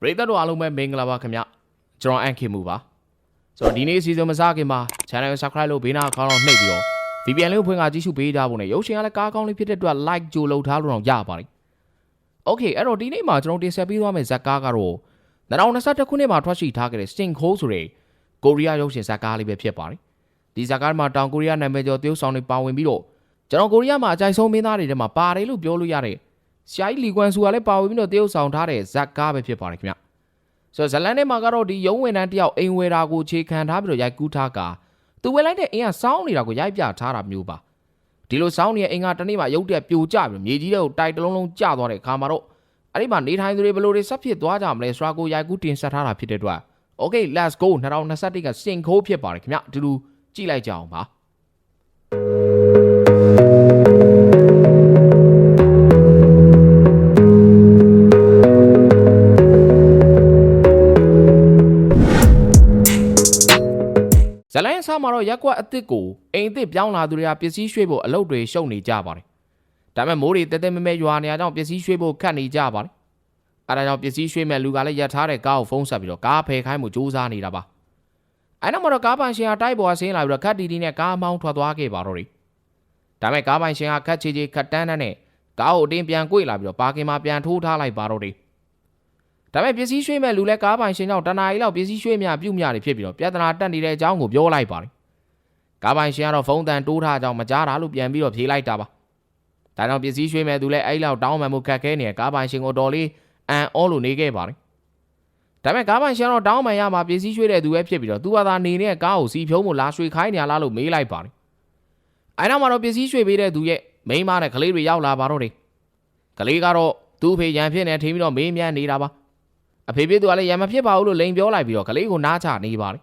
ပရိသတ်တို့အားလုံးပဲမင်္ဂလာပါခင်ဗျကျွန်တော်အန်ခင်မူပါဆိုတော့ဒီနေ့အစီအစဉ်မစခင်မှာ channel ကို subscribe လုပ်ဘေးနားခေါင်းတော့နှိပ်ပြီးတော့ VPN လေးကိုဖွင့်ကကြည့်ရှုပေးကြဖို့နဲ့ရုပ်ရှင်ကလည်းကားကောင်းလေးဖြစ်တဲ့အတွက် like ကြိုလုပ်ထားလို့တော့ရပါတယ် Okay အဲ့တော့ဒီနေ့မှာကျွန်တော်တင်ဆက်ပေးသွားမယ့်ဇာတ်ကားကတော့2021ခုနှစ်မှာထွက်ရှိထားခဲ့တဲ့ Sting Ho ဆိုတဲ့ကိုရီးယားရုပ်ရှင်ဇာတ်ကားလေးပဲဖြစ်ပါတယ်ဒီဇာတ်ကားမှာတောင်ကိုရီးယားနာမည်ကျော်သရုပ်ဆောင်တွေပါဝင်ပြီးတော့ကျွန်တော်ကိုရီးယားမှာအကြိုက်ဆုံးမင်းသားတွေထဲမှာပါတယ်လို့ပြောလို့ရတဲ့ ဆရာကြီးလီကွမ်ဆူကလည်းပါဝင်ပြီးတော့သရုပ်ဆောင်ထားတဲ့ဇာတ်ကားပဲဖြစ်ပါတယ်ခင်ဗျဆိုတော့ဇလန်ထဲမှာကတော့ဒီရုံးဝင်တန်းတယောက်အိမ်ဝယ်တာကိုခြေခံထားပြီးတော့ရိုက်ကူးထားကသူဝယ်လိုက်တဲ့အိမ်ကစောင်းနေတာကိုရိုက်ပြထားတာမျိုးပါဒီလိုစောင်းနေတဲ့အိမ်ကတနေ့မှရုပ်တက်ပြိုကျပြီးမြေကြီးတွေကိုတိုက်တလုံးလုံးကျသွားတဲ့အခါမှာတော့အဲ့ဒီမှာနေထိုင်သူတွေဘယ်လိုတွေဆက်ဖြစ်သွားကြမလဲဆိုတာကိုရိုက်ကူးတင်ဆက်ထားတာဖြစ်တဲ့အတွက် Okay let's go 2021ကစင်ခိုးဖြစ်ပါတယ်ခင်ဗျအတူတူကြည့်လိုက်ကြအောင်ပါ ဇလိုင်းဆာမှာတော့ရက်ကွက်အစ်စ်ကိုအိမ်အစ်စ်ပြောင်းလာသူတွေကပစ္စည်းရွှေ့ဖို့အလုပ်တွေရှုပ်နေကြပါတယ်။ဒါပေမဲ့မိုးတွေတဲတဲမဲမဲရွာနေရကြောင့်ပစ္စည်းရွှေ့ဖို့ခက်နေကြပါတယ်။အဲဒါကြောင့်ပစ္စည်းရွှေ့မဲ့လူကလည်းရက်ထားတဲ့ကားကိုဖုန်းဆက်ပြီးတော့ကားဖယ်ခိုင်းမှုစူးစမ်းနေတာပါ။အဲနောက်မှာတော့ကားပိုင်ရှင်ကတိုက်ပေါ်ဆင်းလာပြီးတော့ခက်တီတီနဲ့ကားမောင်းထွက်သွားခဲ့ပါတော့တယ်။ဒါပေမဲ့ကားပိုင်ရှင်ကခက်ချေချေခက်တန်းတန်းနဲ့ကားကိုအတင်းပြန်ကွေ့လာပြီးတော့ပါကင်မှာပြန်ထိုးထားလိုက်ပါတော့တယ်။ ဒါပေမဲ့ပစ္စည်းရွှေ့မဲ့လူလည်းကားပိုင်ရှင်ကြောင့်တနားရီလောက်ပစ္စည်းရွှေ့မြပြုတ်မြတွေဖြစ်ပြီးတော့ပြဿနာတက်နေတဲ့အကြောင်းကိုပြောလိုက်ပါတယ်။ကားပိုင်ရှင်ကတော့ဖုန်းတန်တိုးထားကြောင်းမကြားတာလို့ပြန်ပြီးတော့ဖြေလိုက်တာပါ။ဒါကြောင့်ပစ္စည်းရွှေ့မဲ့သူလည်းအဲ့လောက်တောင်းမှန်မှုခက်ခဲနေတဲ့ကားပိုင်ရှင်ကိုတော်လေးအန်အောလို့နေခဲ့ပါတယ်။ဒါပေမဲ့ကားပိုင်ရှင်ကတော့တောင်းမှန်ရမှာပစ္စည်းရွှေ့တဲ့သူပဲဖြစ်ပြီးတော့သူ့ဘာသာနေနေတဲ့ကားကိုစီဖြုံးမှုလာရွှေ့ခိုင်းနေရလားလို့မေးလိုက်ပါတယ်။အဲ့နောက်မှာတော့ပစ္စည်းရွှေ့ပေးတဲ့သူရဲ့မိန်းမနဲ့ကလေးတွေရောက်လာပါတော့တယ်။ကလေးကတော့သူ့အဖေရန်ဖြစ်နေထင်ပြီးတော့မေးမြန်းနေတာပါ။ အဖေဖြစ်သူကလည်းရန်မဖြစ်ပါဘူးလို့လိန်ပြောလိုက်ပြီးတော့ကလေးကိုနားချနေပါတယ်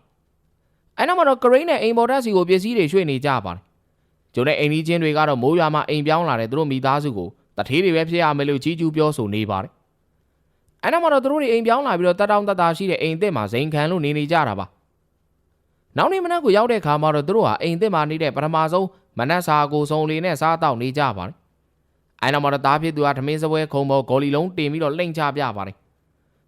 ။အဲ့နောက်မှာတော့ကရိန်းနဲ့အိမ်ပေါ်တက်စီကိုပစ္စည်းတွေရွှေ့နေကြပါတယ်။ကျုံတဲ့အိမ်ကြီးချင်းတွေကတော့မိုးရွာမှာအိမ်ပြောင်းလာတဲ့သူတို့မိသားစုကိုတထေးတွေပဲဖြစ်ရမယ်လို့ကြီးကျူးပြောဆိုနေပါတယ်။အဲ့နောက်မှာတော့သူတို့တွေအိမ်ပြောင်းလာပြီးတော့တတောင်းတတာရှိတဲ့အိမ်အစ်စ်မှာဇိမ်ခံလို့နေနေကြတာပါ။နောက်နေ့မနက်ကိုရောက်တဲ့အခါမှာတော့သူတို့ဟာအိမ်အစ်စ်မှာနေတဲ့ပထမဆုံးမနက်စာကိုစုံလေးနဲ့စားတော့နေကြပါတယ်။အဲ့နောက်မှာတော့သားဖြစ်သူကထမင်းစပွဲခုံပေါ်ဂေါ်လီလုံးတင်ပြီးတော့လိမ့်ချပြပါတယ်။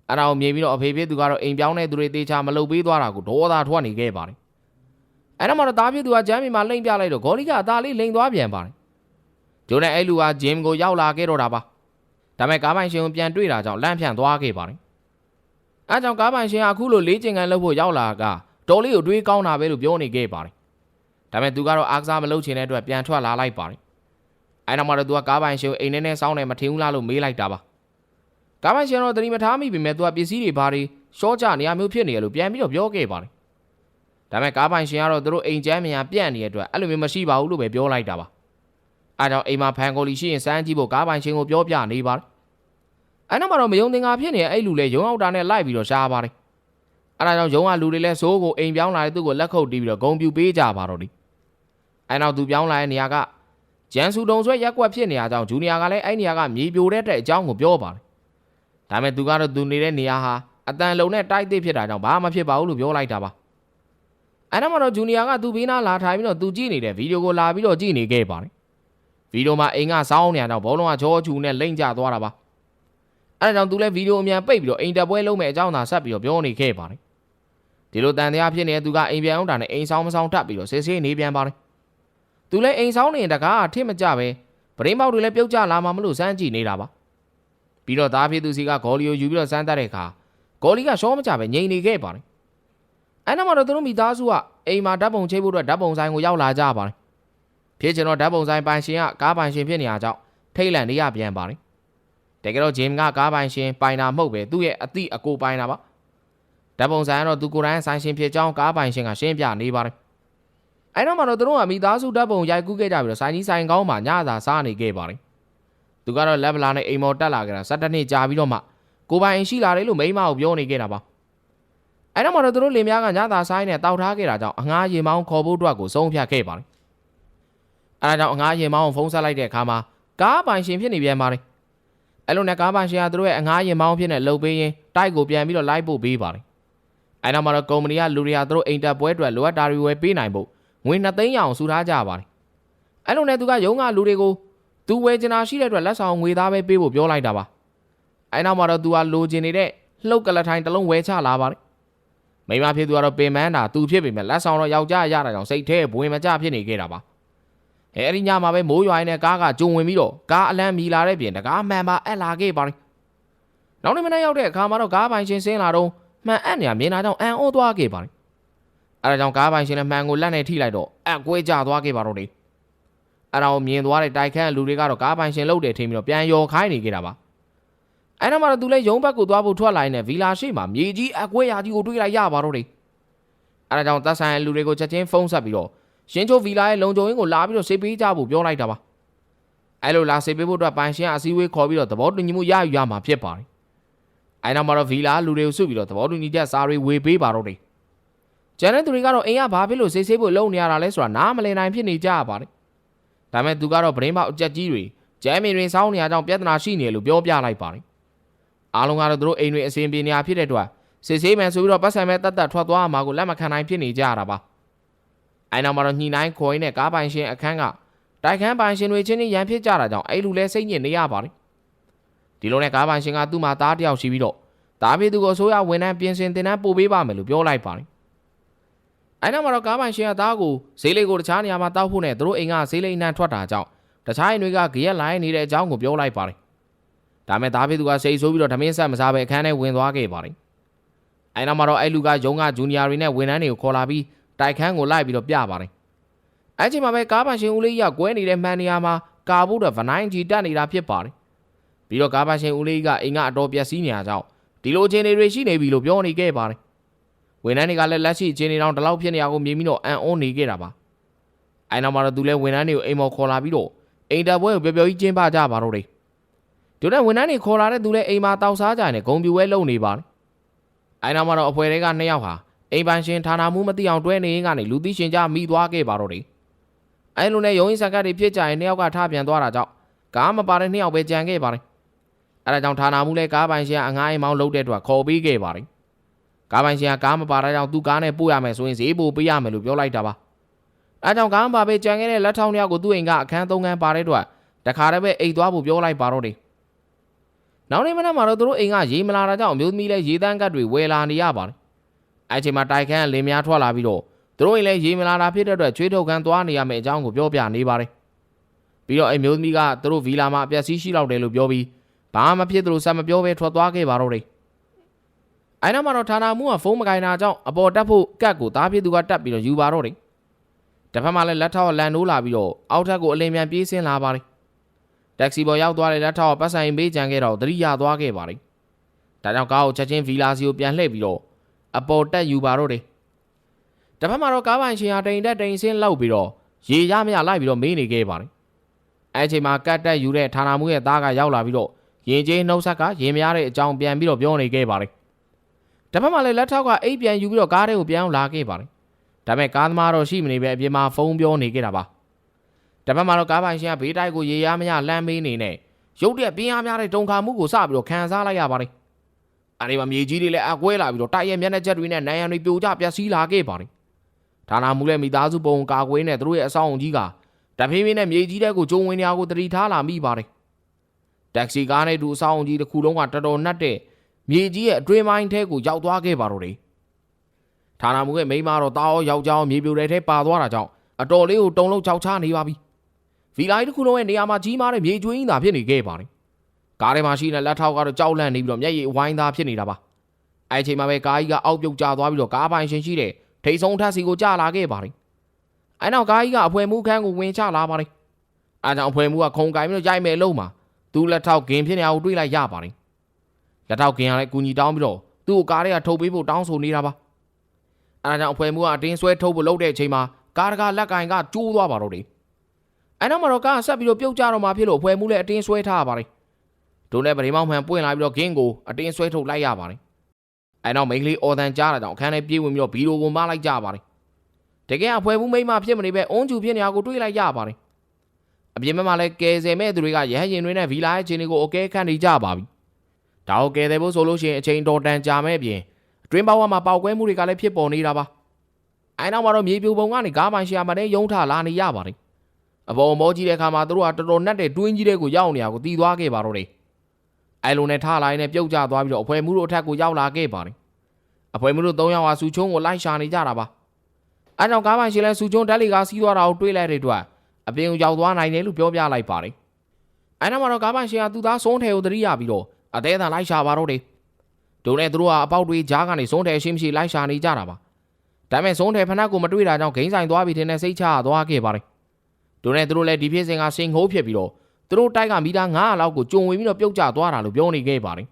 အဲ့ဒါကိုမြင်ပြီးတော့အဖေဖြစ်သူကတော့အိမ်ပြောင်းတဲ့သူတွေတေချာမလုပ်ပေးသွားတာကိုဒေါသထွက်နေခဲ့ပါတယ်။အဲ့နောက်မှာတော့သားဖြစ်သူကဂျမ်းမီမှာလိမ့်ပြလိုက်တော့ဂေါ်လီကအသားလေးလိမ့်သွားပြန်ပါတယ်။ဂျိုနဲ့အဲ့လူကဂျင်ကိုရောက်လာခဲ့တော့တာပါ။ဒါပေမဲ့ကားပိုင်ရှင်ကိုပြန်တွေ့တာကြောင့်လန့်ဖြန့်သွားခဲ့ပါတယ်။အဲကြောင့်ကားပိုင်ရှင်ကအခုလိုလေးကျင်ကန်လုပ်ဖို့ရောက်လာကတော်လေးကိုတွေးကောင်းတာပဲလို့ပြောနေခဲ့ပါတယ်။ဒါပေမဲ့သူကတော့အားကစားမလုပ်ချင်တဲ့အတွက်ပြန်ထွက်လာလိုက်ပါတယ်။အဲနောက်မှာတော့သူကကားပိုင်ရှင်ကိုအိမ်ထဲနဲ့စောင်းနေမထင်ဘူးလားလို့မေးလိုက်တာပါ။ ကားပိုင်ရှင်တော့သတိမထားမိပေမဲ့သူကပစ္စည်းတွေဘာတွေရှော့ချနေရမျိုးဖြစ်နေရလို့ပြန်ပြီးတော့ပြောခဲ့ပါတယ်။ဒါပေမဲ့ကားပိုင်ရှင်ကတော့သူတို့အိမ်ကျမ်းမြန်ပြန့်နေတဲ့အတွက်အဲ့လိုမျိုးမရှိပါဘူးလို့ပဲပြောလိုက်တာပါ။အဲကြောင့်အိမ်မှာဖန်ကိုလီရှိရင်စမ်းကြည့်ဖို့ကားပိုင်ရှင်ကိုပြောပြနေပါတယ်။အဲနောက်မှာတော့မယုံသင်္ကာဖြစ်နေတဲ့အဲ့လူလည်းရုံအောင်တာနဲ့လိုက်ပြီးတော့ရှားပါတယ်။အဲဒါကြောင့်ရုံကလူတွေလည်းစိုးကိုအိမ်ပြောင်းလာတဲ့သူ့ကိုလက်ခုပ်တီးပြီးတော့ဂုံပြူပေးကြပါတော့တယ်။အဲနောက်သူပြောင်းလာတဲ့နေရာကဂျန်စုတုံဆွဲရက်ကွက်ဖြစ်နေရကြောင်းဂျူနီယာကလည်းအဲ့နေရာကမြေပြိုတဲ့အကြောင်းကိုပြောပါတယ်။ ဒါပေမဲ့သူကတော့သူနေတဲ့နေရာဟာအတန်လုံးနဲ့တိုက်သိဖြစ်တာကြောင့်ဘာမှဖြစ်ပါဘူးလို့ပြောလိုက်တာပါ။အဲနောက်မှာတော့ဂျူနီယာကသူ့ဘေးနားလာထိုင်ပြီးတော့သူကြည့်နေတဲ့ဗီဒီယိုကိုလာပြီးတော့ကြည့်နေခဲ့ပါတယ်။ဗီဒီယိုမှာအိမ်ကစောင်းနေရတော့ဘောလုံးကချောချူနဲ့လိမ့်ကျသွားတာပါ။အဲဒါကြောင့်သူလည်းဗီဒီယိုအမြန်ပိတ်ပြီးတော့အိမ်တက်ပွဲလုံးမဲ့အကြောင်းသာဆက်ပြီးတော့ပြောနေခဲ့ပါတယ်။ဒီလိုတန်တရားဖြစ်နေတဲ့သူကအိမ်ပြန်အောင်တာနဲ့အိမ်ဆောင်မဆောင်ထပ်ပြီးတော့ဆေးဆေးနေပြန်ပါတယ်။သူလည်းအိမ်ဆောင်နေတကားအထစ်မကြပဲပရင်းပေါက်တွေလည်းပြုတ်ကျလာမှမလို့စမ်းကြည့်နေတာပါ။ ပြီးတော့သားဖြစ်သူစီကဂေါ်လီကိုယူပြီးတော့စမ်းတတ်တဲ့အခါဂေါ်လီကရှောမကြပဲငြိမ်နေခဲ့ပါတယ်။အဲနောက်မှာတော့သူတို့မိသားစုကအိမ်မှာဓာတ်ပုံချိတ်ဖို့အတွက်ဓာတ်ပုံဆိုင်ကိုရောက်လာကြပါတယ်။ဖြစ်ချင်တော့ဓာတ်ပုံဆိုင်ပိုင်ရှင်ကကားပိုင်ရှင်ဖြစ်နေရကြောင်းထိတ်လန့်နေရပြန်ပါတယ်။တကယ်တော့ဂျင်ကကားပိုင်ရှင်ပိုင်တာမဟုတ်ပဲသူ့ရဲ့အတိအကိုပိုင်တာပါ။ဓာတ်ပုံဆိုင်ကတော့သူကိုယ်တိုင်ဆိုင်ရှင်ဖြစ်ကြောင်းကားပိုင်ရှင်ကရှင်းပြနေပါတယ်။အဲနောက်မှာတော့သူတို့ကမိသားစုဓာတ်ပုံရိုက်ကူးခဲ့ကြပြီးတော့ဆိုင်ကြီးဆိုင်ကောင်းမှာညသာစားနေခဲ့ပါတယ်။ သူကတော့လက်ဗလာနဲ့အိမ်မော်တက်လာကြတာ17နှစ်ကြာပြီးတော့မှကိုပိုင်အိမ်ရှိလာတယ်လို့မိန်းမကိုပြောနေခဲ့တာပါ။အဲနောက်မှာတော့သူတို့လင်မယားကညသာဆိုင်နဲ့တောက်ထားခဲ့တာကြောင့်အငှားရေမောင်းခေါ်ဖို့အတွက်ကိုဆုံးဖြတ်ခဲ့ပါတယ်။အဲဒါကြောင့်အငှားရေမောင်းကိုဖုန်းဆက်လိုက်တဲ့အခါမှာကားပိုင်ရှင်ဖြစ်နေပြန်ပါတယ်။အဲလိုနဲ့ကားပိုင်ရှင်ကသူတို့ရဲ့အငှားရေမောင်းဖြစ်နေလှုပ်ပေးရင်တိုက်ကိုပြန်ပြီးတော့လိုက်ပို့ပေးပါတယ်။အဲနောက်မှာတော့ကုမ္ပဏီကလူတွေကသူတို့အိမ်တက်ပွဲအတွက်လိုအပ်တာတွေဝယ်ပေးနိုင်ဖို့ငွေ2သိန်းရအောင်စုထားကြပါတယ်။အဲလိုနဲ့သူကရုံးကလူတွေကို သူဝယ်ချင်တာရှိတဲ့အတွက်လက်ဆောင်ငွေသားပဲပေးဖို့ပြောလိုက်တာပါ။အဲနောက်မှာတော့သူကလိုချင်နေတဲ့လှုပ်ကလထိုင်တစ်လုံးဝဲချလာပါတယ်မိမဖြစ်သူကတော့ပင်မန်းတာသူဖြစ်ပေမဲ့လက်ဆောင်တော့ယောက်ျားရတာကြောင့်စိတ်ထဲဘဝင်မကျဖြစ်နေခဲ့တာပါအဲအဲ့ဒီညမှာပဲမိုးရွာရင်းနဲ့ကားကကျုံဝင်ပြီးတော့ကားအလန်းမီလာတဲ့ပြင်တကားမှန်ပါအက်လာခဲ့ပါတယ်နောက်နေ့မနေ့ရောက်တဲ့အခါမှာတော့ကားပိုင်ရှင်ဆင်းလာတော့မှန်အက်နေရမြင်တာကြောင့်အန်အိုးသွားခဲ့ပါတယ်အဲဒါကြောင့်ကားပိုင်ရှင်လည်းမှန်ကိုလက်နဲ့ထိလိုက်တော့အက်ကွဲကျသွားခဲ့ပါတော့တယ် အဲ့ဒါကိုမြင်သွားတဲ့တိုက်ခန်းလူတွေကတော့ကားပိုင်ရှင်လှုပ်တယ်ထင်ပြီးတော့ပြန်ယော်ခိုင်းနေခဲ့တာပါအဲ့တော့မှတော့သူလည်းရုံးဘက်ကိုသွားဖို့ထွက်လာရင်လည်းဗီလာရှိမှမြေကြီးအကွဲရာကြီးကိုတွေးလိုက်ရပါတော့တယ်အဲ့ဒါကြောင့်သက်ဆိုင်တဲ့လူတွေကိုချက်ချင်းဖုန်းဆက်ပြီးတော့ရှင်ချိုဗီလာရဲ့လုံခြုံရေးကိုလာပြီးတော့စေပေးကြဖို့ပြောလိုက်တာပါအဲ့လိုလာစေပေးဖို့အတွက်ပိုင်ရှင်အစည်းအဝေးခေါ်ပြီးတော့သဘောတူညီမှုရယူရမှာဖြစ်ပါတယ်အဲ့နောက်မှာတော့ဗီလာလူတွေကိုစုပြီးတော့သဘောတူညီချက်စာတွေဝေပေးပါတော့တယ်ကျန်တဲ့သူတွေကတော့အိမ်ကဘာဖြစ်လို့စေးစေးဖို့လုပ်နေရတာလဲဆိုတာနားမလည်နိုင်ဖြစ်နေကြရပါတယ် ဒါပေမဲ့သူကတော့ဗရင်းပေါက်အကြက်ကြီးတွေကျဲမီတွေစောင်းနေရကြောင်းပြဿနာရှိနေတယ်လို့ပြောပြလိုက်ပါတယ်အားလုံးကတော့သူတို့အိမ်တွေအစင်ပြေနေရဖြစ်တဲ့အတွက်စစ်ဆေးမယ်ဆိုပြီးတော့ပတ်ဆိုင်မဲ့တတ်တတ်ထွက်သွားမှာကိုလက်မခံနိုင်ဖြစ်နေကြရတာပါအဲနောက်မှာတော့ညှိနှိုင်းခေါ်ရင်းနဲ့ကားပိုင်ရှင်အခန်းကတိုက်ခန်းပိုင်ရှင်တွေချင်းချင်းရန်ဖြစ်ကြတာကြောင့်အဲ့လူလဲစိတ်ညစ်နေရပါတယ်ဒီလိုနဲ့ကားပိုင်ရှင်ကသူ့မှာသားတယောက်ရှိပြီးတော့တားပြေသူကိုအစိုးရဝန်ထမ်းပြင်ဆင်တင်တန်းပို့ပေးပါမယ်လို့ပြောလိုက်ပါတယ် အဲနောက်မှာတော့ကားပိုင်ရှင်ကသားကိုဈေးလေးကိုတခြားနေရာမှာတောက်ဖို့နဲ့သူတို့အိမ်ကဈေးလေးနှံထွက်တာကြောင့်တခြားအိမ်တွေကကြရက်လိုင်းနေတဲ့အကြောင်းကိုပြောလိုက်ပါတယ်ဒါမဲ့သားဖေးသူကစိတ်ဆိုးပြီးတော့ဓမင်းဆက်မစားပဲအခန်းထဲဝင်သွားခဲ့ပါတယ်။အဲနောက်မှာတော့အဲ့လူကရုံးကဂျူနီယာတွေနဲ့ဝန်ထမ်းတွေကိုခေါ်လာပြီးတိုက်ခန်းကိုလိုက်ပြီးတော့ပြပါတယ်။အဲ့ချိန်မှာပဲကားပါရှင်ဦးလေးကြီးကကွဲနေတဲ့မှန်နေရာမှာကာဖို့တော့ဗနိုင်းကြီးတက်နေတာဖြစ်ပါတယ်။ပြီးတော့ကားပါရှင်ဦးလေးကြီးကအိမ်ကအတော်ပျက်စီးနေရကြောင်းဒီလိုအခြေအနေတွေရှိနေပြီလို့ပြောနေခဲ့ပါတယ်။ ဝန်ထမ်းတွေကလည်းလက်ရှိအခြေအနေတောင်ဒီလောက်ဖြစ်နေရကိုမြင်ပြီးတော့အံ့ဩနေခဲ့တာပါ။အဲနောက်မှာတော့သူလည်းဝန်ထမ်းတွေကိုအိမ်မော်ခေါ်လာပြီးတော့အိမ်တပ်ပွဲကိုပျော်ပျော်ကြီးကျင်းပကြပါတော့တယ်ဒီတဲ့ဝန်ထမ်းတွေခေါ်လာတဲ့သူလည်းအိမ်မှာတောက်စားကြနေဂုံပြူဝဲလုံနေပါတယ်။အဲနောက်မှာတော့အဖွဲတွေကနှစ်ယောက်ဟာအိမ်ပန်ရှင်ဌာနမှုမသိအောင်တွဲနေရင်းကနေလူသိရှင်ကြမိသွားခဲ့ပါတော့တယ်။အဲလိုနဲ့ရုံးရင်စကတ်တွေဖြစ်ကြရင်နှစ်ယောက်ကထပြန်သွားတာကြောင့်ကားမပါတဲ့နှစ်ယောက်ပဲကြံခဲ့ပါတယ်။အဲဒါကြောင့်ဌာနမှုလည်းကားပိုင်ရှင်ကအငှားအိမ်မောင်းလုပ်တဲ့အတွက်ခေါ်ပေးခဲ့ပါတယ်။ ကားပိုင်ရှင်ကကားမပါတဲ့ကြောင့်သူ့ကားနဲ့ပို့ရမယ်ဆိုရင်ဈေးပို့ပေးရမယ်လို့ပြောလိုက်တာပါ။အဲကြောင့်ကားမပါပဲကြံခဲ့တဲ့လက်ထောက်နှစ်ယောက်ကိုသူ့အိမ်ကအခန်းသုံးခန်းပါတဲ့အတွက်တခါတည်းပဲအိတ်သွားဖို့ပြောလိုက်ပါတော့တယ်။နောက်နေ့မနက်မှာတော့သူတို့အိမ်ကရေမလာတာကြောင့်အမျိုးသမီးလည်းရေတန်းကတ်တွေဝယ်လာနေရပါတယ်။အဲချိန်မှာတိုက်ခန်းကလင်းများထွက်လာပြီးတော့သူတို့အိမ်လည်းရေမလာတာဖြစ်တဲ့အတွက်ချွေးထုတ်ခန်းသွားနေရမယ့်အကြောင်းကိုပြောပြနေပါတယ်။ပြီးတော့အမျိုးသမီးကသူတို့ဗီလာမှာအပျက်စီးရှိလောက်တယ်လို့ပြောပြီးဘာမှမဖြစ်သလိုဆက်မပြောဘဲထွက်သွားခဲ့ပါတော့တယ်။ အဲနောက်မှာတော့ဌာနမှုကဖုန်းမကင်တာကြောင့်အပေါ်တက်ဖို့ကတ်ကိုသားဖြစ်သူကတက်ပြီးတော့ယူပါတော့တယ်။တစ်ဖက်မှာလည်းလက်ထောက်လန်နိုးလာပြီးတော့အောက်ထပ်ကိုအလင်းမြန်ပြေးဆင်းလာပါတယ်။တက္ကစီပေါ်ရောက်သွားတဲ့လက်ထောက်ပတ်ဆိုင်မေးကြံခဲ့တော့သတိရသွားခဲ့ပါတယ်။ဒါကြောင့်ကားကိုချက်ချင်းဗီလာစီကိုပြန်လှည့်ပြီးတော့အပေါ်တက်ယူပါတော့တယ်။တစ်ဖက်မှာတော့ကားပိုင်ရှင်ဟာတိန်တက်တိန်ဆင်းလောက်ပြီးတော့ရေရမရလိုက်ပြီးတော့မေးနေခဲ့ပါတယ်။အဲအချိန်မှာကတ်တက်ယူတဲ့ဌာနမှုရဲ့သားကရောက်လာပြီးတော့ရင်ကျေးနှုတ်ဆက်ကရင်မရတဲ့အကြောင်းပြန်ပြီးတော့ပြောနေခဲ့ပါတယ်။ တစ်ဖက်မှာလည်းလက်ထောက်ကအိတ်ပြန်ယူပြီးတော့ကားထဲကိုပြန်လာခဲ့ပါတယ်။ဒါပေမဲ့ကားသမားတော့ရှိမနေပဲအပြင်မှာဖုန်းပြောနေခဲ့တာပါ။တပတ်မှာတော့ကားပိုင်ရှင်ကဘေးတိုက်ကိုရေရမရလမ်းမေးနေနဲ့ရုတ်တရက်ပြင်းအားများတဲ့တုံခါမှုကိုစပြီးတော့ခံစားလိုက်ရပါတယ်။အဲဒီမှာမြေကြီးတွေလည်းအကွဲလာပြီးတော့တိုက်ရဲမျက်နှာချက်တွေနဲ့နိုင်ရန်တွေပြိုကျပျက်စီးလာခဲ့ပါတယ်။ဌာနမှုလည်းမိသားစုပုံကာကွယ်နဲ့သူတို့ရဲ့အဆောင်အုံကြီးကတဖေးဖေးနဲ့မြေကြီးတဲ့ကိုကျုံဝင်နေရကိုတတိထားလာမိပါတယ်။တက္ကစီကားနဲ့တူအဆောင်အုံကြီးတစ်ခုလုံးကတော်တော်နှက်တဲ့ မြေကြီးရဲ့အတွင်းပိုင်းထဲကိုရောက်သွားခဲ့ပါတော့တယ်။ဌာနမှုရဲ့မိန်းမတော့တာရောယောက်ျားရောမြေပြိုတဲ့ထဲပါသွားတာကြောင့်အတော်လေးကိုတုံလုံးချောက်ချနေပါပြီ။ဗီလာကြီးတစ်ခုလုံးရဲ့နေရာမှာကြီးမားတဲ့မြေကျွင်းသာဖြစ်နေခဲ့ပါတယ်။ကားထဲမှာရှိတဲ့လက်ထောက်ကတော့ကြောက်လန့်နေပြီးတော့မျက်ရည်အဝိုင်းသားဖြစ်နေတာပါ။အဲအချိန်မှာပဲကားကြီးကအောက်ပြုတ်ကျသွားပြီးတော့ကားပိုင်ရှင်ရှိတဲ့ထိတ်ဆုံးထပ်စီကိုကျလာခဲ့ပါတယ်။အဲနောက်ကားကြီးကအဖွဲမှုခန်းကိုဝင်ချလာပါတယ်။အဲကြောင့်အဖွဲမှုကခုံကင်ပြီးတော့ရိုက်မဲ့အလုံးမှာသူ့လက်ထောက်ဂင်ဖြစ်နေတာကိုတွေးလိုက်ရပါတယ်။ လက်ထောက်ဂင်ကလည်းကူညီတောင်းပြီးတော့သူ့ကိုကားထဲကထုတ်ပေးဖို့တောင်းဆိုနေတာပါ။အဲဒါကြောင့်အဖွဲမှုကအတင်းဆွဲထုတ်ဖို့လုပ်တဲ့အချိန်မှာကားတကာလက်ကင်ကကျိုးသွားပါတော့တယ်။အဲနောက်မှာတော့ကားဆက်ပြီးတော့ပြုတ်ကြတော့မှဖြစ်လို့အဖွဲမှုလည်းအတင်းဆွဲထားရပါတယ်။ဒုနဲ့ပရိမောင်မှန်ပွင့်လာပြီးတော့ဂင်းကိုအတင်းဆွဲထုတ်လိုက်ရပါတယ်။အဲနောက်မိန်းကလေးအော်တန်ကြားတာကြောင့်အခန်းထဲပြေးဝင်ပြီးတော့ဘီလိုကိုမလိုက်ကြပါတယ်။တကယ်အဖွဲမှုမိန်းမဖြစ်မနေပဲအုံးကျူဖြစ်နေတာကိုတွေးလိုက်ရပါတယ်။အပြင်ဘက်မှာလည်းကယ်ဆယ်မဲ့သူတွေကရဟရင်တွေနဲ့ဗီလာရဲ့ခြေတွေကိုအကဲခန့်နေကြပါပြီ။ ဒါကိုကယ်တယ်ဖို့ဆိုလို့ရှိရင်အချိန်တော်တန်ကြာမဲ့အပြင်အတွင်းပေါက်မှာပေါက်ကွဲမှုတွေကလည်းဖြစ်ပေါ်နေတာပါ။အဲနောက်မှာတော့မြေပြိုပုံကနေကားပိုင်ရှာမတဲ့ယုံထလာနေရပါတယ်။အပေါ်မောကြီးတဲ့အခါမှာသူတို့ကတော်တော်နက်တဲ့တွင်းကြီးတဲ့ကိုရောက်နေတာကိုတီးသွားခဲ့ပါတော့တယ်။အဲလိုနဲ့ထားလိုက်နဲ့ပြုတ်ကျသွားပြီးတော့အဖွဲမှုတို့အထက်ကိုရောက်လာခဲ့ပါတယ်အဖွဲမှုတို့၃ယောက်ဟာစူချုံကိုလိုက်ရှာနေကြတာပါအဲကြောင့်ကားပိုင်ရှင်လဲစူချုံတက်လီကစီးသွားတာကိုတွေးလိုက်တဲ့အတွက်အပြင်ကိုရောက်သွားနိုင်တယ်လို့ပြောပြလိုက်ပါတယ်အဲနောက်မှာတော့ကားပိုင်ရှင်ကသူ့သားဆုံးထဲကိုသတိရပြီးတော့ အသေးအံလိုက်ရှာပါတော့တယ်ဒုံနဲ့သူတို့ကအပေါက်တွေကြားကနေဆုံးထဲရှိမရှိလိုက်ရှာနေကြတာပါဒါပေမဲ့ဆုံးထဲဖနက်ကိုမတွေ့တာကြောင့်ဂိမ်းဆိုင်သွားပြီးတဲ့နဲ့စိတ်ချသွားခဲ့ပါတယ်ဒုံနဲ့သူတို့လည်းဒီဖြစ်စဉ်ကစိန်ခိုးဖြစ်ပြီးတော့သူတို့တိုက်ကမီတာ900လောက်ကိုကြုံဝင်ပြီးတော့ပြုတ်ကျသွားတာလို့ပြောနေခဲ့ပါတယ်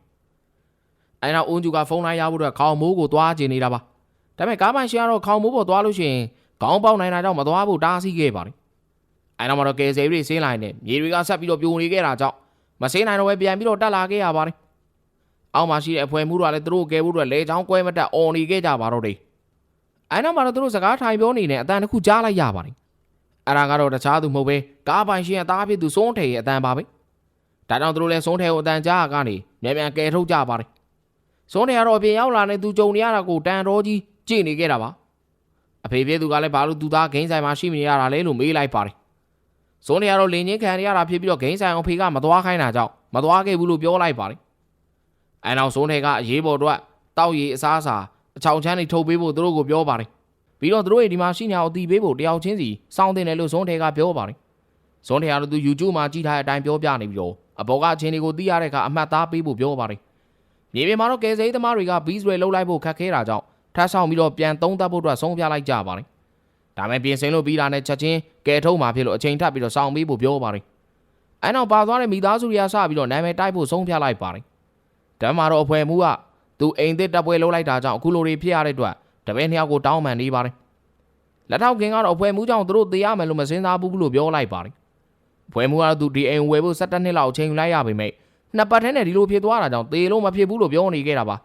။အဲနောက်အွန်ဂျူကဖုန်းလိုင်းရဖို့အတွက်ခေါင်းမိုးကိုသွားကျင်နေတာပါ။ဒါပေမဲ့ကားပိုင်ရှင်ကတော့ခေါင်းမိုးပေါ်သွားလို့ရှိရင်ခေါင်းပေါက်နိုင်တာကြောင့်မသွားဖို့တားဆီးခဲ့ပါတယ်။အဲနောက်မှာတော့ကယ်ဆယ်ရေးဆင်းလိုက်နဲ့မြေတွေကဆက်ပြီးတော့ပြိုနေခဲ့တာကြောင့် မဆင်းနိုင်တော့ပဲပြန်ပြီးတော့တက်လာခဲ့ရပါတယ်။အောက်မှာရှိတဲ့အဖွဲမှုတွေကလည်းသူတို့ကယ်ဖို့အတွက်လေချောင်းကွဲမတက်အော်နေခဲ့ကြပါတော့တယ်။အဲနောက်မှာတော့သူတို့စကားထိုင်ပြောနေတဲ့အတန်တစ်ခုကြားလိုက်ရပါတယ်။အဲ့ဒါကတော့တခြားသူမဟုတ်ပဲကားပိုင်ရှင်ရဲ့သားဖြစ်သူစိုးထေရဲ့အတန်ပါပဲ။ဒါကြောင့်သူတို့လည်းစိုးထေကိုအတန်ကြားကနေမြန်မြန်ကယ်ထုတ်ကြပါတယ်။စိုးထေကတော့အပြင်ရောက်လာတဲ့သူကြုံနေရတာကိုတန်တော်ကြီးကြည့်နေခဲ့တာပါ။အဖေပြေသူကလည်းဘာလို့သူသားဂိမ်းဆိုင်မှာရှိမနေရတာလဲလို့မေးလိုက်ပါတယ်။ စိုးထေကတော့လင်းချင်းခံရတာဖြစ်ပြီးတော့ဂိမ်းဆိုင်အောင်ဖေကမသွားခိုင်းတာကြောင့်မသွားခဲ့ဘူးလို့ပြောလိုက်ပါတယ်။အဲနောက်စိုးထေကအရေးပေါ်တော့တောက်ရည်အစားအစာအချောင်ချမ်းတွေထုတ်ပေးဖို့သူတို့ကိုပြောပါတယ်။ပြီးတော့သူတို့ရဲ့ဒီမှာရှိနေအောင်အတီးပေးဖို့တယောက်ချင်းစီစောင်းတင်တယ်လို့ဇွန်ထေကပြောပါတယ်။ဇွန်ထေကတော့သူ YouTube မှာကြည့်ထားတဲ့အတိုင်းပြောပြနေပြီးတော့အဘောကအချင်းတွေကိုသိရတဲ့အခါအမှတ်သားပေးဖို့ပြောပါတယ်။မြေပြင်မှာတော့ကယ်ဆယ်ရေးသမားတွေကဘီးဆွဲလှုပ်လိုက်ဖို့ခက်ခဲတာကြောင့်ထပ်ဆောင်ပြီးတော့ပြန်သုံးသပ်ဖို့အတွက်ဆုံးဖြတ်လိုက်ကြပါတယ်။ ဒါမဲ့ပြင်ဆင်လို့ပြီးတာနဲ့ချက်ချင်းကယ်ထုတ်မှာဖြစ်လို့အချိန်ထပ်ပြီးတော့စောင့်ပေးဖို့ပြောပါတယ်။အဲနောက်ပါသွားတဲ့မိသားစုတွေကစပြီးတော့နာမည်တိုက်ဖို့ဆုံးဖြတ်လိုက်ပါတယ်။ဒါမှမတော့အဖွဲမှုကသူအိမ်သစ်တပ်ပွဲလှုပ်လိုက်တာကြောင့်အခုလိုတွေဖြစ်ရတဲ့အတွက်တပည့်နှစ်ယောက်ကိုတောင်းပန်နေပါတယ်။လက်ထောက်ကင်ကတော့အဖွဲမှုကြောင့်သူတို့သေးရမယ်လို့မစင်စားဘူးလို့ပြောလိုက်ပါတယ်။ဖွဲမှုကတော့သူဒီအိမ်ဝယ်ဖို့17နှစ်လောက်အချိန်ယူလိုက်ရပေမဲ့နှစ်ပတ်ထဲနဲ့ဒီလိုဖြစ်သွားတာကြောင့်သေလို့မဖြစ်ဘူးလို့ပြောနေခဲ့တာပါ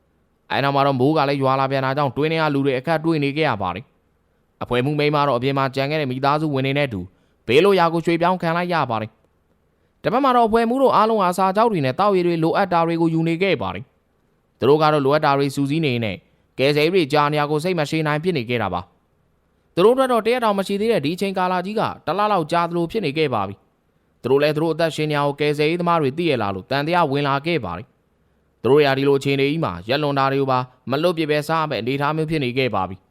။အဲနောက်မှာတော့မိုးကလည်းရွာလာပြန်တာကြောင့်တွင်းထဲကလူတွေအခက်တွေ့နေခဲ့ရပါတယ်။ အဖွဲမှုမိန်းမတော့အပြင်မှာကြံခဲ့တဲ့မိသားစုဝင်တွေနဲ့အတူဘေးလိုရာကိုရွှေ့ပြောင်းခံလိုက်ရပါတယ်။တပတ်မှာတော့အဖွဲမှုတို့အားလုံးဟာစာကြောက်တွေနဲ့တောက်ရည်တွေလိုအပ်တာတွေကိုယူနေခဲ့ပါတယ်။သူတို့ကတော့လိုအပ်တာတွေစူးစီးနေနေကဲဆယ်ရီကြာနေရာကိုစိတ်မရှိနိုင်ဖြစ်နေခဲ့တာပါ။သူတို့အတွက်တော့တရက်တောင်မရှိသေးတဲ့ဒီအချိန်ကာလကြီးကတလားလောက်ကြာသလိုဖြစ်နေခဲ့ပါပြီ။သူတို့လည်းသူတို့အသက်ရှင်နေအောင်ကယ်ဆယ်ရေးသမားတွေသိရလားလို့တန်တရားဝင်လာခဲ့ပါတယ်။သူတို့ရာဒီလိုအချိန်တွေကြီးမှာရက်လွန်တာတွေကိုပါမလွတ်ပြပဲစားမဲ့အနေအထားမျိုးဖြစ်နေခဲ့ပါပြီ။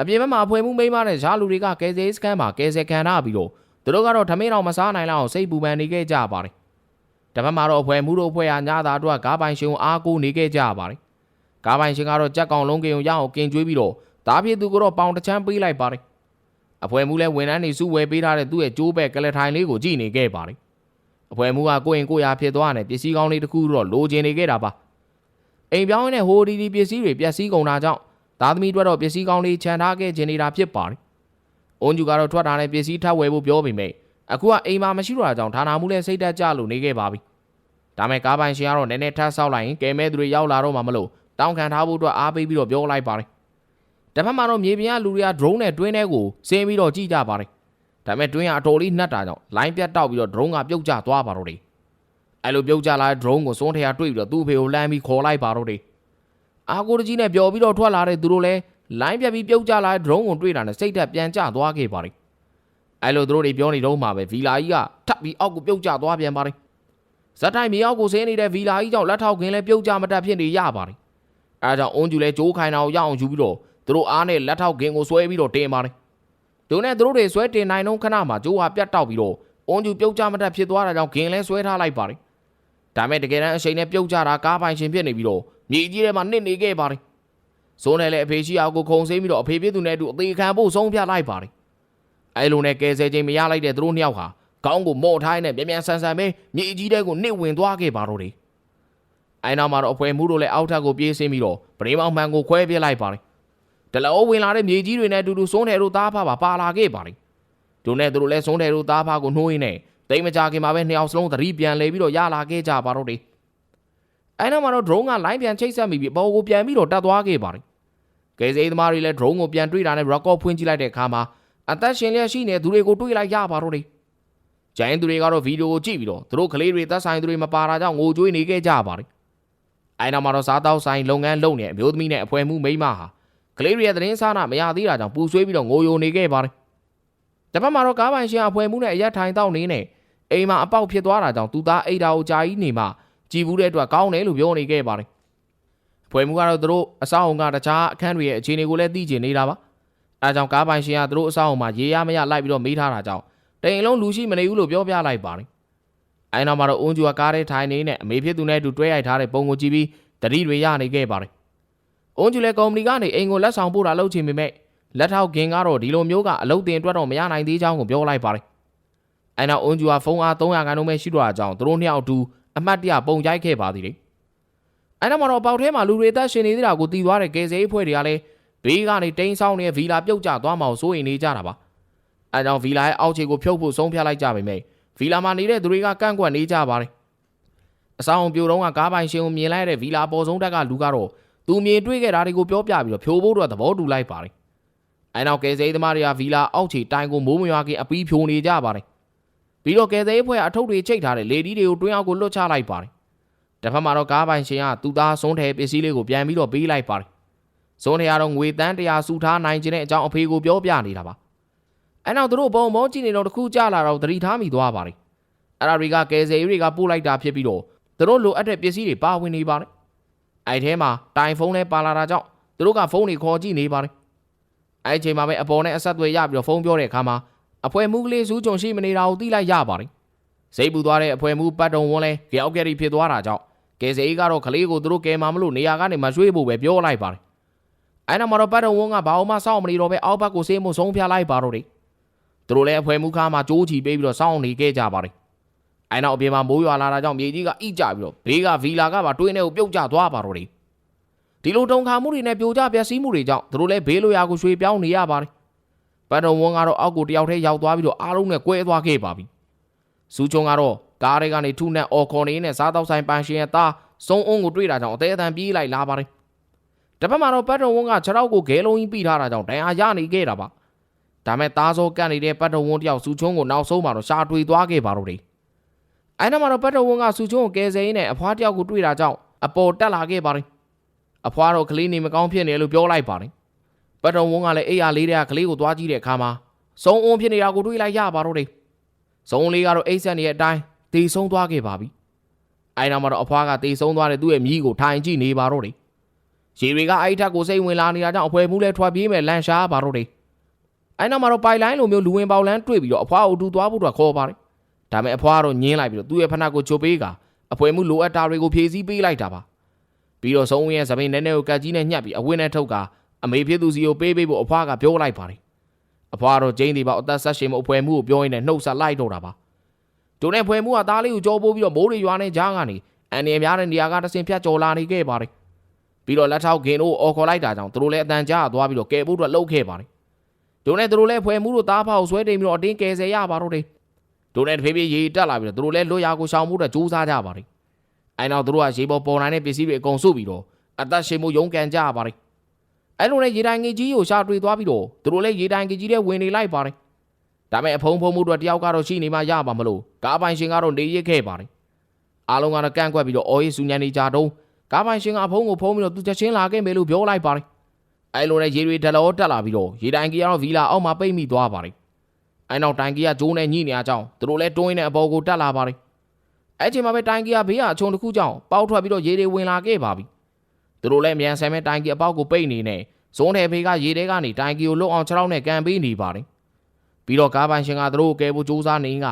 အပြင်ဘက်မှာအဖွဲမှုမိန်းမနဲ့ရှားလူတွေကကယ်ဆယ်ရေးစခန်းမှာကယ်ဆယ်ခံရပြီးတော့သူတို့ကတော့ထမင်းတော်မစားနိုင်လောက်အောင်စိတ်ပူပန်နေခဲ့ကြပါတယ်။တပတ်မှာတော့အဖွဲမှုတို့အဖွဲ့ဟာညသာအတွက်ကားပိုင်ရှင်ကိုအားကိုးနေခဲ့ကြပါတယ်။ကားပိုင်ရှင်ကတော့ကြက်ကောင်လုံးကင်ကိုရအောင်ကင်ကျွေးပြီးတော့ဒါဖြစ်သူကတော့ပေါင်တစ်ချမ်းပေးလိုက်ပါတယ်။အဖွဲမှုလဲဝန်ထမ်းနေစုဝယ်ပေးထားတဲ့သူ့ရဲ့ကျိုးပဲကလထိုင်လေးကိုကြည့်နေခဲ့ပါတယ်။အဖွဲမှုကကိုယ့်ရင်ကိုယ်ရာဖြစ်သွားတဲ့ပစ္စည်းကောင်းလေးတစ်ခုတော့လိုချင်နေခဲ့တာပါ။အိမ်ပြောင်းရင်းနဲ့ဟိုဒီဒီပစ္စည်းတွေပျက်စီးကုန်တာကြောင့် သားသမီးတို့တော့ပစ္စည်းကောင်းလေးခြံထားခဲ့ခြင်းနေတာဖြစ်ပါတယ်။အွန်ဂျူကတော့ထွက်တာနဲ့ပစ္စည်းထပ်ဝယ်ဖို့ပြောပေမဲ့အခုကအိမ်မှာမရှိတော့တာကြောင့်ဌာနမှုလဲစိတ်တက်ကြလို့နေခဲ့ပါပြီ။ဒါမဲ့ကားပိုင်ရှင်ကတော့နည်းနည်းထပ်ဆောက်လိုက်ရင်ကဲမဲသူတွေရောက်လာတော့မှမလို့တောင်းခံထားဖို့အတွက်အားပေးပြီးတော့ပြောလိုက်ပါတယ်။တစ်ဖက်မှာတော့မြေပြင်ကလူတွေက drone နဲ့တွင်းထဲကိုဆင်းပြီးတော့ကြည့်ကြပါတယ်။ဒါပေမဲ့တွင်းကအတော်လေးနှက်တာကြောင့်လိုင်းပြတ်တောက်ပြီးတော့ drone ကပြုတ်ကျသွားပါတော့တယ်။အဲလိုပြုတ်ကျလာတဲ့ drone ကိုစွန်းထရတွေ့ပြီးတော့သူ့ဖေကိုလှမ်းပြီးခေါ်လိုက်ပါတော့တယ်။ အာကိုတကြီးနဲ့ပျော်ပြီးတော့ထွက်လာတဲ့သူတို့လည်းလိုင်းပြတ်ပြီးပြုတ်ကျလာတဲ့ drone ကိုတွေ့တာနဲ့စိတ်သက်ပြန်ကျသွားခဲ့ပါတယ်။အဲလိုသူတို့တွေပြောနေတော့မှပဲဗီလာကြီးကထပ်ပြီးအောက်ကိုပြုတ်ကျသွားပြန်ပါတယ်။ဇက်တိုင်းမြေအောက်ကိုဆင်းနေတဲ့ဗီလာကြီးကြောင့်လက်ထောက်ခင်းလည်းပြုတ်ကျမတတ်ဖြစ်နေရပါတယ်။အဲဒါကြောင့်အွန်ဂျူလည်းကြိုးခိုင်တာကိုရအောင်ယူပြီးတော့သူတို့အားနဲ့လက်ထောက်ကင်ကိုဆွဲပြီးတော့တင်ပါတယ်။သူနဲ့သူတို့တွေဆွဲတင်နိုင်တော့ခဏမှာဂျိုးဟာပြတ်တောက်ပြီးတော့အွန်ကျူပြုတ်ကြမတတ်ဖြစ်သွားတာကြောင့်ဂင်လဲဆွဲထားလိုက်ပါတယ်။ ဒါမဲ့တကယ်တမ်းအချိန်နဲ့ပြုတ်ကြတာကားပိုင်ရှင်ဖြစ်နေပြီးတော့မြေကြီးထဲမှာနစ်နေခဲ့ပါတယ်။ဇိုးနဲ့လည်းအဖေရှိအောင်ကိုခုံစင်းပြီးတော့အဖေပြည့်သူနဲ့အတူအသေးခံဖို့ဆုံးဖြတ်လိုက်ပါတယ်။အဲလိုနဲ့ကယ်ဆယ်ချိန်မရလိုက်တဲ့သူတို့နှစ်ယောက်ဟာကောင်းကိုမော့ထားရင်းနဲ့မြန်မြန်ဆန်ဆန်ပဲမြေကြီးထဲကိုနစ်ဝင်သွားခဲ့ပါတော့တယ်။အဲနောက်မှာတော့အဖွဲမှုတို့လည်းအောက်ထပ်ကိုပြေးဆင်းပြီးတော့ပရိမောင်မှန်ကိုခွဲပြစ်လိုက်ပါတယ်။ဒလောဝင်လာတဲ့မြေကြီးတွေနဲ့အတူတူစွန်းတယ်တို့သားဖပါပါလာခဲ့ပါတယ်။တို့နဲ့တို့လည်းစွန်းတယ်တို့သားဖကိုနှိုးရင်းနဲ့ တိတ်မကြခင်မှာပဲနှစ်ယောက်စလုံးသတိပြန်လဲပြီးတော့ရလာခဲ့ကြပါတော့တယ်။အဲနောက်မှာတော့ drone ကလိုင်းပြန်ချိတ်ဆက်မိပြီးပေါ်ကိုပြန်ပြီးတော့တက်သွားခဲ့ပါတယ်။ကယ်ဆယ်ရေးသမားတွေလည်း drone ကိုပြန်တွေ့တာနဲ့ record ဖွင့်ကြည့်လိုက်တဲ့အခါမှာအသက်ရှင်လျက်ရှိနေသူတွေကိုတွေ့လိုက်ရပါတော့တယ်။ကျန်သူတွေကတော့ဗီဒီယိုကိုကြည့်ပြီးတော့သူတို့ကလေးတွေသက်ဆိုင်သူတွေမပါတာကြောင့်ငိုကြွေးနေခဲ့ကြပါတယ်။အဲနောက်မှာတော့စားတောက်ဆိုင်လုပ်ငန်းလုပ်နေတဲ့အမျိုးသမီးနဲ့အဖွဲမှုမိန်းမဟာကလေးတွေရဲ့သတင်းစားနာမရသေးတာကြောင့်ပူဆွေးပြီးတော့ငိုယိုနေခဲ့ပါတယ်။တစ်ဖက်မှာတော့ကားပိုင်ရှင်အဖွဲမှုနဲ့အရက်ထိုင်တောက်နေနဲ့ အိမ်မှာအပေါက်ဖြစ်သွားတာကြောင့်သူသားအိတ်တာကိုကြာကြီးနေမှကြည်ဘူးတဲ့အတွက်ကောင်းတယ်လို့ပြောနေခဲ့ပါတယ်အဖွဲ့မှုကတော့သူတို့အဆောက်အုံကတခြားအခန်းတွေရဲ့အခြေအနေကိုလည်းသိကျင်နေတာပါအဲဒါကြောင့်ကားပိုင်ရှင်ကသူတို့အဆောက်အုံမှာရေရမရလိုက်ပြီးတော့မေးထားတာကြောင့်တိမ်လုံးလူရှိမနေဘူးလို့ပြောပြလိုက်ပါတယ်အဲနောက်မှာတော့အွန်ဂျူကကားထဲထိုင်နေနဲ့အမေဖြစ်သူနဲ့အတူတွဲရိုက်ထားတဲ့ပုံကိုကြည့်ပြီးတတိတွေရနေခဲ့ပါတယ်အွန်ဂျူလည်းကုမ္ပဏီကနေအိမ်ကိုလက်ဆောင်ပို့တာလုပ်ချင်ပေမဲ့လက်ထောက်ခင်ကတော့ဒီလိုမျိုးကအလုပ်တင်အတွက်တော့မရနိုင်သေးကြောင်းကိုပြောလိုက်ပါတယ် အဲနောက်အွန်ဂျူကဖုန်းအား300ခန်းလုံးပဲရှိတော့တာကြောင့်သူတို့နှစ်ယောက်အတူအမှတ်တရပုံရိုက်ခဲ့ပါသေးတယ်အဲနောက်မှာတော့ပေါက်ထဲမှာလူတွေသက်ရှင်နေသေးတာကိုတီးသွားတဲ့ကယ်ဆယ်ရေးဖွဲ့တွေကလည်းဘေးကနေတိန်းဆောင်နေတဲ့ဗီလာပြုတ်ကျသွားမှောင်စိုးရိမ်နေကြတာပါအဲကြောင့်ဗီလာရဲ့အောက်ခြေကိုဖြုတ်ဖို့ဆုံးဖြတ်လိုက်ကြပေမဲ့ဗီလာမှာနေတဲ့သူတွေကကန့်ကွက်နေကြပါတယ်အဆောင်အုံပြိုတော့ကကားပိုင်ရှင်ကိုမြင်လိုက်တဲ့ဗီလာပေါ်ဆုံးတက်ကလူကတော့သူမြင်တွေ့ခဲ့တာတွေကိုပြောပြပြီးတော့ဖြိုးဖို့တော့သဘောတူလိုက်ပါတယ်အဲနောက်ကယ်ဆယ်ရေးသမားတွေကဗီလာအောက်ခြေတိုင်ကိုမိုးမရွာခင်အပီးဖြိုနေကြပါတယ် ပြီးတော့ကယ်ဆယ်ရေးဖွဲ့ကအထုပ်တွေချိတ်ထားတဲ့လေဒီတွေကိုတွင်းအောက်ကိုလွတ်ချလိုက်ပါတယ်တစ်ဖက်မှာတော့ကားပိုင်ရှင်ကသူ့သားစွန်းထဲပစ္စည်းလေးကိုပြန်ပြီးတော့ပေးလိုက်ပါတယ်စွန်းထဲကတော့ငွေတန်း100စုထားနိုင်ခြင်းတဲ့အကြောင်းအဖေကိုပြောပြနေတာပါအဲနောက်သူတို့ဘုံဘုံကြည့်နေတော့တခုကြလာတော့သတိထားမိသွားပါတယ်အဲ့ဒါတွေကကယ်ဆယ်ရေးတွေကပို့လိုက်တာဖြစ်ပြီးတော့သူတို့လိုအပ်တဲ့ပစ္စည်းတွေပါဝင်နေပါတယ်အဲ့ထဲမှာတိုင်ဖုန်းလဲပါလာတာကြောင့်သူတို့ကဖုန်းတွေခေါ်ကြည့်နေပါတယ်အဲ့အချိန်မှာပဲအပေါ်နဲ့အဆက်အသွယ်ရပြီးတော့ဖုန်းပြောတဲ့အခါမှာ အဖွဲမှုကလေးစူးကြုံရှိမနေတာကိုသိလိုက်ရပါတယ်စိတ်ပူသွားတဲ့အဖွဲမှုပတ်တုံဝန်းလဲကြောက်ကယ်ရီဖြစ်သွားတာကြောင့်ကယ်ဆယ်ရေးကတော့ကလေးကိုသူတို့ကယ်မှာမလို့နေရာကနေမရွှေ့ဖို့ပဲပြောလိုက်ပါတယ်အဲ့နောက်မှာတော့ပတ်တုံဝန်းကဘာအောင်မှစောင့်မနေတော့ပဲအောက်ဘက်ကိုဆေးမှုဆုံးဖြတ်လိုက်ပါတော့တယ်သူတို့လည်းအဖွဲမှုခါမှာကြိုးချီပေးပြီးတော့စောင့်နေခဲ့ကြပါတယ်အဲနောက်အပြင်မှာမိုးရွာလာတာကြောင့်မြေကြီးကအိကြပြီးတော့ဘေးကဗီလာကပါတွင်းထဲကိုပြုတ်ကျသွားပါတော့တယ်ဒီလိုတုံခါမှုတွေနဲ့ပြိုကျပျက်စီးမှုတွေကြောင့်သူတို့လည်းဘေးလိုရာကိုရွှေ့ပြောင်းနေရပါတယ် ပတ်တော်ဝန်းကတော့အောက်ကိုတယောက်တည်းရောက်သွားပြီးတော့အားလုံးနဲ့ကွဲသွားခဲ့ပါပြီစူးချုံကတော့ကားတွေကနေထုနဲ့အော်ခေါ်နေနဲ့စားတောက်ဆိုင်ပန်ရှင်ရဲ့သားစုံအုံးကိုတွေ့တာကြောင့်အသေးအတန်ပြေးလိုက်လာပါတယ်တစ်ဖက်မှာတော့ပတ်တော်ဝန်းကခြေထောက်ကိုဂဲလုံးကြီးပြီးထားတာကြောင့်ဒဏ်ရာရနေခဲ့တာပါဒါမဲ့သားစောကန့်နေတဲ့ပတ်တော်ဝန်းတယောက်စူးချုံကိုနောက်ဆုံးမှာတော့ရှာတွေ့သွားခဲ့ပါတော့တယ်အဲ့နောက်မှာတော့ပတ်တော်ဝန်းကစူချုံကိုကယ်ဆယ်ရင်းနဲ့အဖွားတယောက်ကိုတွေ့တာကြောင့်အပေါ်တက်လာခဲ့ပါတယ်အဖွားတော့ကလေးနေမကောင်းဖြစ်နေလို့ပြောလိုက်ပါတယ် ပတ်တော်ဝန်းကလည်းအိယာလေးတဲ့ကလေးကိုသွားကြည့်တဲ့အခါမှာစုံအုံဖြစ်နေတာကိုတွေ့လိုက်ရပါတော့တယ်စုံလေးကတော့အိတ်ဆက်နေတဲ့အတိုင်းတေဆုံးသွားခဲ့ပါပြီအဲ့နောက်မှာတော့အဖွားကတေဆုံးသွားတဲ့သူ့ရဲ့မြီးကိုထိုင်ကြည့်နေပါတော့တယ်ရေတွေကအဲ့ထက်ကိုစိတ်ဝင်လာနေတာကြောင့်အဖွဲမှုလဲထွက်ပြေးမဲ့လန်ရှားပါတော့တယ်အဲ့နောက်မှာတော့ပိုင်လိုင်းလိုမျိုးလူဝင်ပေါလန်းတွေ့ပြီးတော့အဖွားအူတူသွားဖို့တော့ခေါ်ပါတယ်ဒါပေမဲ့အဖွားကတော့ညင်းလိုက်ပြီးတော့သူ့ရဲ့ဖနက်ကိုချုပ်ပေးကအဖွဲမှုလိုအပ်တာတွေကိုဖြည့်ဆည်းပေးလိုက်တာပါပြီးတော့ဆုံးဝင်ရဲ့သပင်နဲ့နဲ့ကိုကတ်ကြီးနဲ့ညှက်ပြီးအဝင်းနဲ့ထုတ်က အမေဖြစ်သူစီကိုပေးပေးဖို့အဖွားကပြောလိုက်ပါတယ်အဖွားတော့ကျင်းဒီပါအသက်ဆက်ရှင်မှုအဖွဲမှုကိုပြောရင်းနဲ့နှုတ်ဆက်လိုက်တော့တာပါတို့နဲ့ဖွဲမှုကသားလေးကိုကြောပိုးပြီးတော့မိုးတွေရွာနေကြားကနေအန်ရများတဲ့နေရာကတဆင်ဖြတ်ကျော်လာနေခဲ့ပါတယ်ပြီးတော့လက်ထောက်ခင်တို့အော်ခေါ်လိုက်တာကြောင့်တို့လည်းအတန်ကြားသွားပြီးတော့ကဲဖို့အတွက်လှုပ်ခဲ့ပါတယ်တို့နဲ့တို့လည်းဖွဲမှုတို့သားဖောက်ဆွဲတင်ပြီးတော့အတင်းကယ်ဆယ်ရပါတော့တယ်တို့နဲ့တဖြည်းဖြည်းရေတက်လာပြီးတော့တို့လည်းလွတ်ရာကိုရှောင်ဖို့အတွက်ကြိုးစားကြပါတယ်အဲနောက်တို့ကရေပေါ်ပေါ်လာတဲ့ပစ္စည်းတွေအကုန်စုပြီးတော့အသက်ရှင်မှုရုန်းကန်ကြရပါတယ် အဲလိုနဲ့ရေတိုင်ငကြီးကိုရှာတွေ့သွားပြီးတော့တို့လည်းရေတိုင်ငကြီးတဲ့ဝင်နေလိုက်ပါတယ်ဒါပေမဲ့အဖုံဖုံမှုတို့တယောက်ကတော့ရှိနေမှရပါမလို့ကားပိုင်ရှင်ကတော့နေရစ်ခဲ့ပါတယ်အားလုံးကတော့ကန့်ကွက်ပြီးတော့အော်ရေးစူညံနေကြတော့ကားပိုင်ရှင်ကအဖုံကိုဖုံးပြီးတော့သူချက်ချင်းလာခဲ့မယ်လို့ပြောလိုက်ပါတယ်အဲလိုနဲ့ရေတွေဒလောတက်လာပြီးတော့ရေတိုင်ကြီးကတော့ဗီလာအောက်မှာပိတ်မိသွားပါတယ်အဲနောက်တိုင်ကြီးကဂျိုးနဲ့ညှိနေအောင်သူတို့လည်းတွင်းနေအပေါ်ကိုတက်လာပါတယ်အဲ့ချိန်မှာပဲတိုင်ကြီးကဘေးကအချုံတစ်ခုကြောင့်ပေါက်ထွက်ပြီးတော့ရေတွေဝင်လာခဲ့ပါပြီ သူတို့လည်းမြန်ဆန်မဲ့တိုင်ကြီးအပေါက်ကိုပိတ်နေနဲ့ဇုံးတယ်ဖေးကရေထဲကနေတိုင်ကြီးကိုလွတ်အောင်ခြေထောက်နဲ့ကန်ပေးနေပါတယ်ပြီးတော့ကားပိုင်ရှင်ကသူတို့ကိုကဲဖို့စူးစမ်းနေက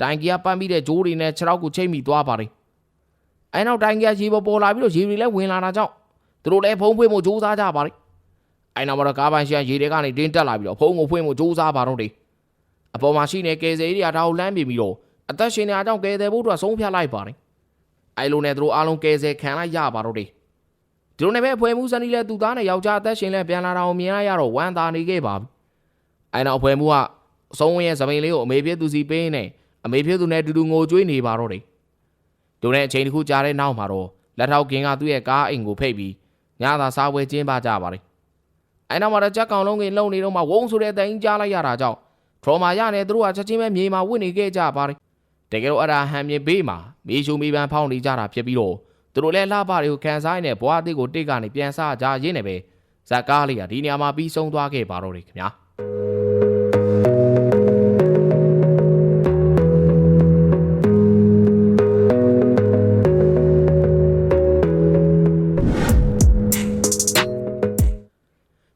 တိုင်ကြီးကပန်းပြီးတဲ့ဂျိုးတွေနဲ့ခြေထောက်ကိုချိတ်မိသွားပါတယ်အဲနောက်တိုင်ကြီးကရေပေါ်ပေါ်လာပြီးတော့ရေတွေလည်းဝင်လာတာကြောင့်သူတို့လည်းဖုံးဖွင့်ဖို့စူးစမ်းကြပါတယ်အဲနောက်မှာတော့ကားပိုင်ရှင်ကရေထဲကနေတင်းတက်လာပြီးတော့ဖုံးကိုဖွင့်ဖို့စူးစမ်းပါတော့တယ်အပေါ်မှာရှိနေကယ်ဆယ်တွေကဒါကိုလမ်းပြင်ပြီးတော့အသက်ရှင်နေအကြောင်းကယ်ဆယ်ဖို့အတွက်ဆုံးဖြတ်လိုက်ပါတယ်အဲလိုနဲ့သူတို့အားလုံးကယ်ဆယ်ခံလိုက်ရပါတော့တယ် ဒီလိုနဲ့ပဲအဖွဲ့မှုစနီလည်းသူသားနဲ့ယောက်ျားအသက်ရှင်လဲပြန်လာတာကိုမြင်လိုက်ရတော့ဝမ်းသာနေခဲ့ပါပြီအဲနောက်အဖွဲ့မှုကအဆုံးဝင်ရဲ့သပိန်လေးကိုအမေပြည့်သူစီပေးနေအမေပြည့်သူနဲ့တူတူငိုကြွေးနေပါတော့တယ်တို့နဲ့အချိန်တစ်ခုကြာတဲ့နောက်မှာတော့လက်ထောက်ကင်းကသူ့ရဲ့ကားအိမ်ကိုဖိတ်ပြီးညသာစားပွဲကျင်းပကြပါတယ်အဲနောက်မှာတော့ကြက်ကောင်လုံးကလုံနေတော့မှဝုန်းဆိုတဲ့အတိုင်းကြားလိုက်ရတာကြောင့်ထရောမာရနဲ့သူတို့ကချက်ချင်းပဲမြေမှာဝစ်နေခဲ့ကြပါတယ်တကယ်တော့အရာဟန်မြေဘေးမှာမေရှုံမီပန်းဖောင်းနေကြတာဖြစ်ပြီးတော့ သူတို့လည်းလှပတွေကိုခံစားနေတဲ့ဘဝအသစ်ကိုတိတ်ကနေပြန်စားကြရင်းနဲ့ပဲဇက်ကားလေးကဒီနေရာမှာပြီးဆုံးသွားခဲ့ပါတော့တယ်ခင်ဗျာ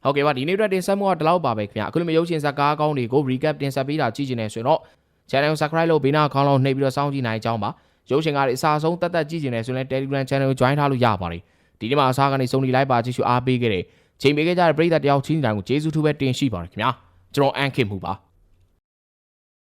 ဟုတ်ကဲ့ပါဒီနေ့အတွက်တင်ဆက်မှုကဒီလောက်ပါပဲခင်ဗျာအခုလိုမျိုးရုပ်ရှင်ဇာတ်ကားကောင်းတွေကို recap တင်ဆက်ပေးတာကြည့်ကျင်နေဆိုရင်တော့ channel subscribe လုပ်ပေးနာခေါင်းလုံးနှိပ်ပြီးတော့စောင့်ကြည့်နိုင်ကြအောင်ပါ ရုပ်ရှင်ကားတွေအစားဆုံးတက်တက်ကြည့်ချင်နေဆိုရင် Telegram channel ကို join ထားလို့ရပါတယ်ဒီနေ့မှာအစားကနေစုံလီလိုက်ပါကြည့်ရှုအားပေးခဲ့တဲ့ချိန်ပေးခဲ့ကြတဲ့ပရိသတ်တယောက်ချင်းတိုင်းကိုကျေးဇူးထူးပဲတင်ရှိပါတယ်ခင်ဗျာကျွန်တော်အန်ခင်မှုပါ